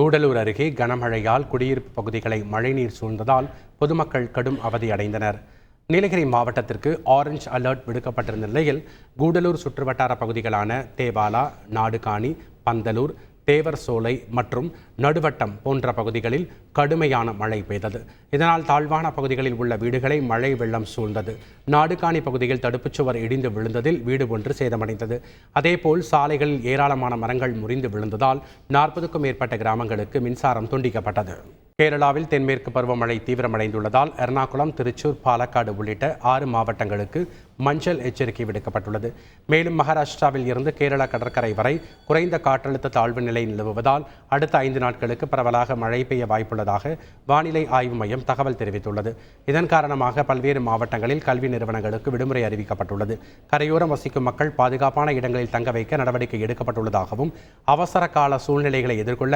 கூடலூர் அருகே கனமழையால் குடியிருப்பு பகுதிகளை மழைநீர் சூழ்ந்ததால் பொதுமக்கள் கடும் அவதியடைந்தனர். நீலகிரி மாவட்டத்திற்கு ஆரஞ்ச் அலர்ட் விடுக்கப்பட்டிருந்த நிலையில் கூடலூர் சுற்றுவட்டார பகுதிகளான தேவாலா நாடுகாணி பந்தலூர் தேவர் சோலை மற்றும் நடுவட்டம் போன்ற பகுதிகளில் கடுமையான மழை பெய்தது. இதனால் தாழ்வான பகுதிகளில் உள்ள வீடுகளை மழை வெள்ளம் சூழ்ந்தது. நாடுகாணி பகுதியில் தடுப்புச் சுவர் இடிந்து விழுந்ததில் வீடு ஒன்று சேதமடைந்தது. அதேபோல் சாலைகளில் ஏராளமான மரங்கள் முறிந்து விழுந்ததால் நாற்பதுக்கும் மேற்பட்ட கிராமங்களுக்கு மின்சாரம் துண்டிக்கப்பட்டது. கேரளாவில் தென்மேற்கு பருவமழை தீவிரமடைந்துள்ளதால் எர்ணாகுளம் திருச்சூர் பாலக்காடு உள்ளிட்ட ஆறு மாவட்டங்களுக்கு மஞ்சள் எச்சரிக்கை விடுக்கப்பட்டுள்ளது. மேலும் மகாராஷ்டிராவில் இருந்து கேரளா கடற்கரை வரை குறைந்த காற்றழுத்த தாழ்வு நிலை நிலவுவதால் அடுத்த ஐந்து நாட்களுக்கு பரவலாக மழை பெய்ய வாய்ப்புள்ளதாக வானிலை ஆய்வு மையம் தகவல் தெரிவித்துள்ளது. இதன் காரணமாக பல்வேறு மாவட்டங்களில் கல்வி நிறுவனங்களுக்கு விடுமுறை அறிவிக்கப்பட்டுள்ளது. கரையோரம் வசிக்கும் மக்கள் பாதுகாப்பான இடங்களில் தங்க வைக்க நடவடிக்கை எடுக்கப்பட்டுள்ளதாகவும் அவசர கால சூழ்நிலைகளை எதிர்கொள்ள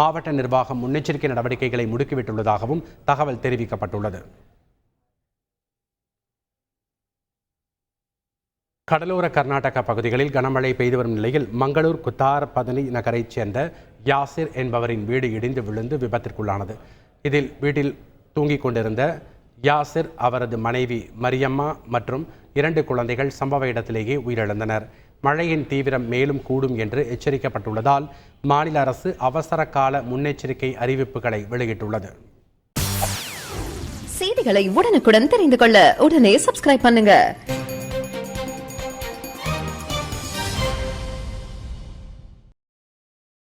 மாவட்ட நிர்வாகம் முன்னெச்சரிக்கை நடவடிக்கைகளை முடுக்கிவிட்டுள்ளதாகவும் தகவல் தெரிவிக்கப்பட்டுள்ளது. கடலோர கர்நாடக பகுதிகளில் கனமழை பெய்து வரும் நிலையில் மங்களூர் குத்தார் பதனி நகரைச் சேர்ந்த யாசிர் என்பவரின் வீடு இடிந்து விழுந்து விபத்திற்குள்ளானது. இதில் வீட்டில் தூங்கிக் கொண்டிருந்த யாசிர் அவரது மனைவி மரியம்மா மற்றும் இரண்டு குழந்தைகள் சம்பவ இடத்திலேயே உயிரிழந்தனர். மழையின் தீவிரம் மேலும் கூடும் என்று எச்சரிக்கப்பட்டுள்ளதால் மாநில அரசு அவசர கால முன்னெச்சரிக்கை அறிவிப்புகளை வெளியிட்டுள்ளது. செய்திகளை உடனுக்குடன் தெரிந்து கொள்ள உடனே சப்ஸ்கிரைப் பண்ணுங்க.